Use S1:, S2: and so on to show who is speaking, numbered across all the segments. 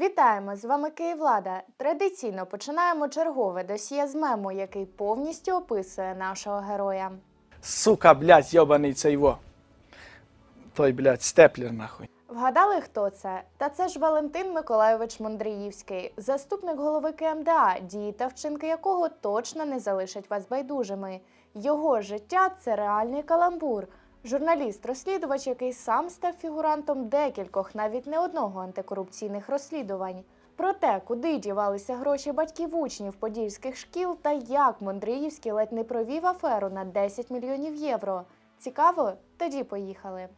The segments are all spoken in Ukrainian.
S1: Вітаємо! З вами Київлада. Традиційно починаємо чергове досьє з мему, який повністю описує нашого героя.
S2: Сука, блядь, йобаний цей во. Той, блядь, степлер нахуй.
S1: Вгадали, хто це? Та це ж Валентин Миколайович Мондріївський, заступник голови КМДА, дії та вчинки якого точно не залишать вас байдужими. Його життя це реальний каламбур. Журналіст-розслідувач, який сам став фігурантом декількох, навіть не одного антикорупційних розслідувань. Про те, куди дівалися гроші батьків учнів подільських шкіл та як Мондріївський ледь не провів аферу на 10 мільйонів євро. Цікаво? Тоді поїхали.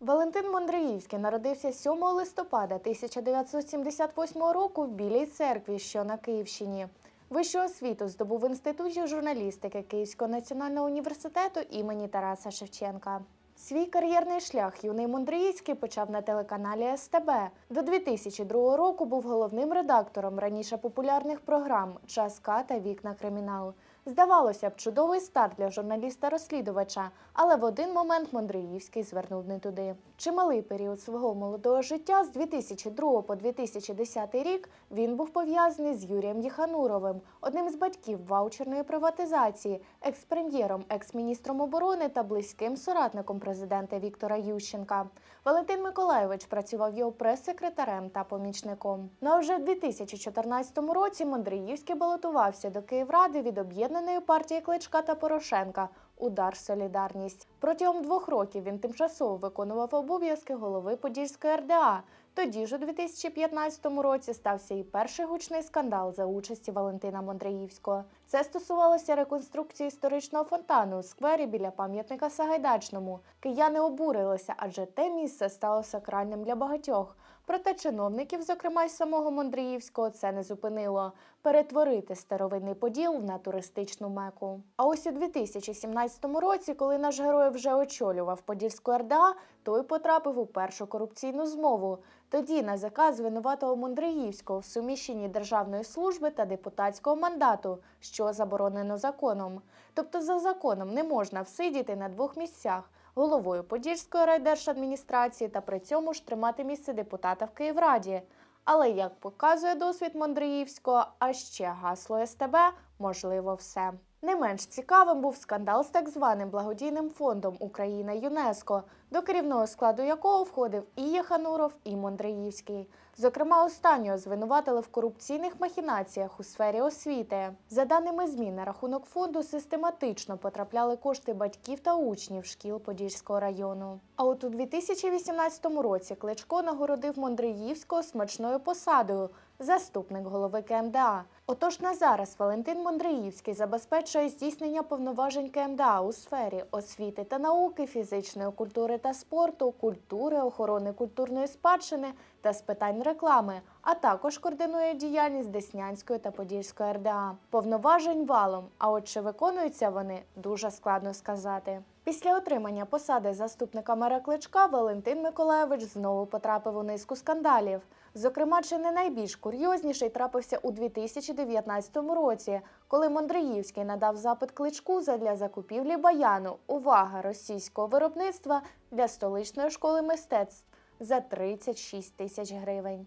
S1: Валентин Мондриївський народився 7 листопада 1978 року в Білій церкві, що на Київщині. Вищу освіту здобув в інституті журналістики Київського національного університету імені Тараса Шевченка. Свій кар'єрний шлях юний Мондріївський почав на телеканалі СТБ. До 2002 року був головним редактором раніше популярних програм Час К та Вікна кримінал. Здавалося б, чудовий старт для журналіста-розслідувача, але в один момент Мондриївський звернув не туди. Чималий період свого молодого життя з 2002 по 2010 рік він був пов'язаний з Юрієм Єхануровим, одним з батьків ваучерної приватизації, екс-прем'єром, екс-міністром оборони та близьким соратником президента Віктора Ющенка. Валентин Миколайович працював його прес-секретарем та помічником. Ну а вже в 2014 році Мондриївський балотувався до Київради від об'єднаної партії Кличка та Порошенка. Удар Солідарність протягом двох років він тимчасово виконував обов'язки голови Подільської РДА. Тоді ж у 2015 році стався і перший гучний скандал за участі Валентина Мондраївського. Це стосувалося реконструкції історичного фонтану у сквері біля пам'ятника Сагайдачному. Кияни обурилися, адже те місце стало сакральним для багатьох. Проте чиновників, зокрема й самого Мондріївського, це не зупинило перетворити старовинний поділ на туристичну меку. А ось у 2017 році, коли наш герой вже очолював Подільську РДА, той потрапив у першу корупційну змову. Тоді НАЗК звинуватило Мондриївського в суміщенні державної служби та депутатського мандату, що заборонено законом. Тобто, за законом не можна всидіти на двох місцях головою Подільської райдержадміністрації та при цьому ж тримати місце депутата в Київраді. Але як показує досвід Мандриївського, а ще гасло СТБ можливо все. Не менш цікавим був скандал з так званим благодійним фондом Україна ЮНЕСКО, до керівного складу якого входив і Єхануров, і Мондриївський. Зокрема, останнього звинуватили в корупційних махінаціях у сфері освіти. За даними ЗМІ, на рахунок фонду систематично потрапляли кошти батьків та учнів шкіл Подільського району. А от у 2018 році Кличко нагородив Мондриївського смачною посадою заступник голови КМДА. Отож на зараз Валентин Мондриївський забезпечує здійснення повноважень КМДА у сфері освіти та науки, фізичної культури та спорту, культури, охорони культурної спадщини та з питань реклами, а також координує діяльність Деснянської та Подільської РДА. Повноважень валом. А от чи виконуються вони дуже складно сказати. Після отримання посади заступника мера Кличка Валентин Миколаєвич знову потрапив у низку скандалів. Зокрема, чи не найбільш курйозніший трапився у 2019 році, коли Мондриївський надав запит кличку задля закупівлі баяну увага російського виробництва для столичної школи мистецтв за 36 тисяч гривень.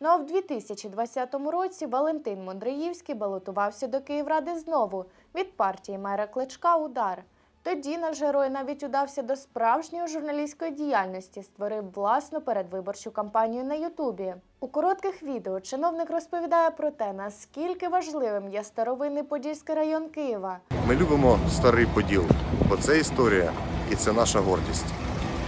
S1: Ну а в 2020 році Валентин Мондриївський балотувався до Київради знову від партії мера Кличка Удар. Тоді наш герой навіть удався до справжньої журналістської діяльності, створив власну передвиборчу кампанію на Ютубі. У коротких відео чиновник розповідає про те, наскільки важливим є старовинний Подільський район Києва,
S3: Ми любимо старий поділ, бо це історія і це наша гордість.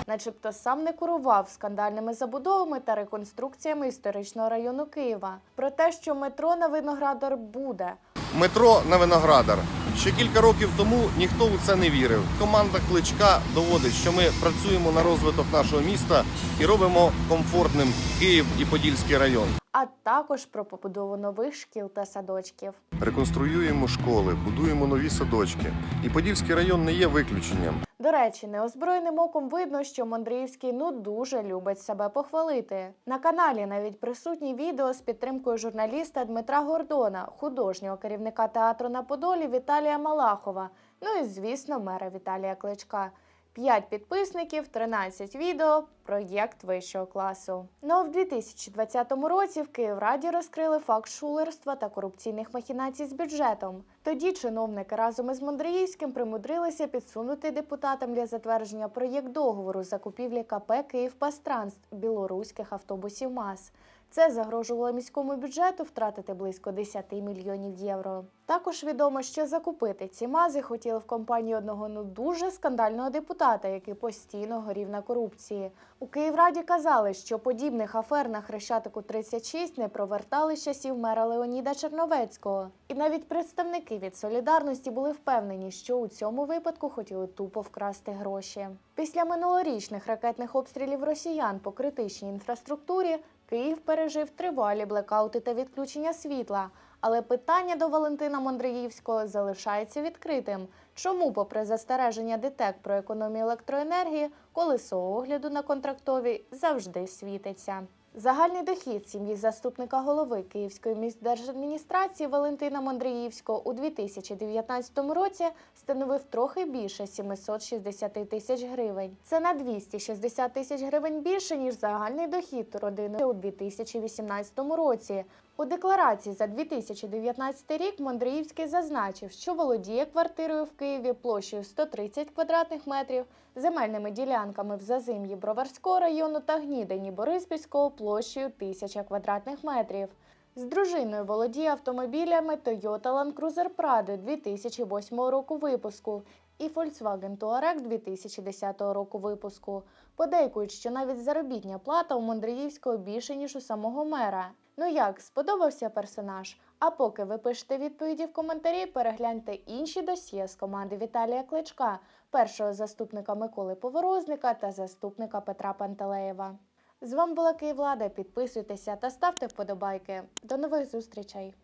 S1: начебто сам не курував скандальними забудовами та реконструкціями історичного району Києва. Про те, що метро на Виноградар буде,
S3: Метро на Виноградар. Ще кілька років тому ніхто у це не вірив. Команда кличка доводить, що ми працюємо на розвиток нашого міста і робимо комфортним Київ і Подільський район.
S1: а також про побудову нових шкіл та садочків.
S3: Реконструюємо школи, будуємо нові садочки. І Подільський район не є виключенням.
S1: До речі, неозброєним оком видно, що Мондріївський ну дуже любить себе похвалити. На каналі навіть присутні відео з підтримкою журналіста Дмитра Гордона, художнього керівника театру на Подолі Віталія Малахова, ну і звісно, мера Віталія Кличка. 5 підписників, 13 відео, проєкт вищого класу. Ну а в 2020 році в Київраді розкрили факт шулерства та корупційних махінацій з бюджетом. Тоді чиновники разом із Мондріївським примудрилися підсунути депутатам для затвердження проєкт договору закупівлі КП «Київпастранс» білоруських автобусів МАЗ. Це загрожувало міському бюджету втратити близько 10 мільйонів євро. Також відомо, що закупити ці мази хотіли в компанії одного ну дуже скандального депутата, який постійно горів на корупції. У Київраді казали, що подібних афер на Хрещатику 36 не провертали з часів мера Леоніда Черновецького. І навіть представники від солідарності були впевнені, що у цьому випадку хотіли тупо вкрасти гроші. Після минулорічних ракетних обстрілів росіян по критичній інфраструктурі Київ пережив тривалі блекаути та відключення світла. Але питання до Валентина Мондриївського залишається відкритим. Чому, попри застереження ДТЕК про економію електроенергії, колесо огляду на контрактові завжди світиться? Загальний дохід сім'ї заступника голови Київської міськдержадміністрації Валентина Мондриївського у 2019 році становив трохи більше 760 тисяч гривень. Це на 260 тисяч гривень більше ніж загальний дохід родини у 2018 році. У декларації за 2019 рік Мондриївський зазначив, що володіє квартирою в Києві площею 130 квадратних метрів, земельними ділянками в Зазим'ї Броварського району та Гнідині Бориспільського площею 1000 квадратних метрів. З дружиною володіє автомобілями Toyota Land Cruiser Prado 2008 року випуску і Volkswagen Touareg 2010 року випуску. Подейкують, що навіть заробітня плата у Мондриївського більше, ніж у самого мера. Ну як, сподобався персонаж? А поки ви пишете відповіді в коментарі, перегляньте інші досьє з команди Віталія Кличка, першого заступника Миколи Поворозника та заступника Петра Пантелеєва. З вами була Київлада. Підписуйтеся та ставте вподобайки. До нових зустрічей!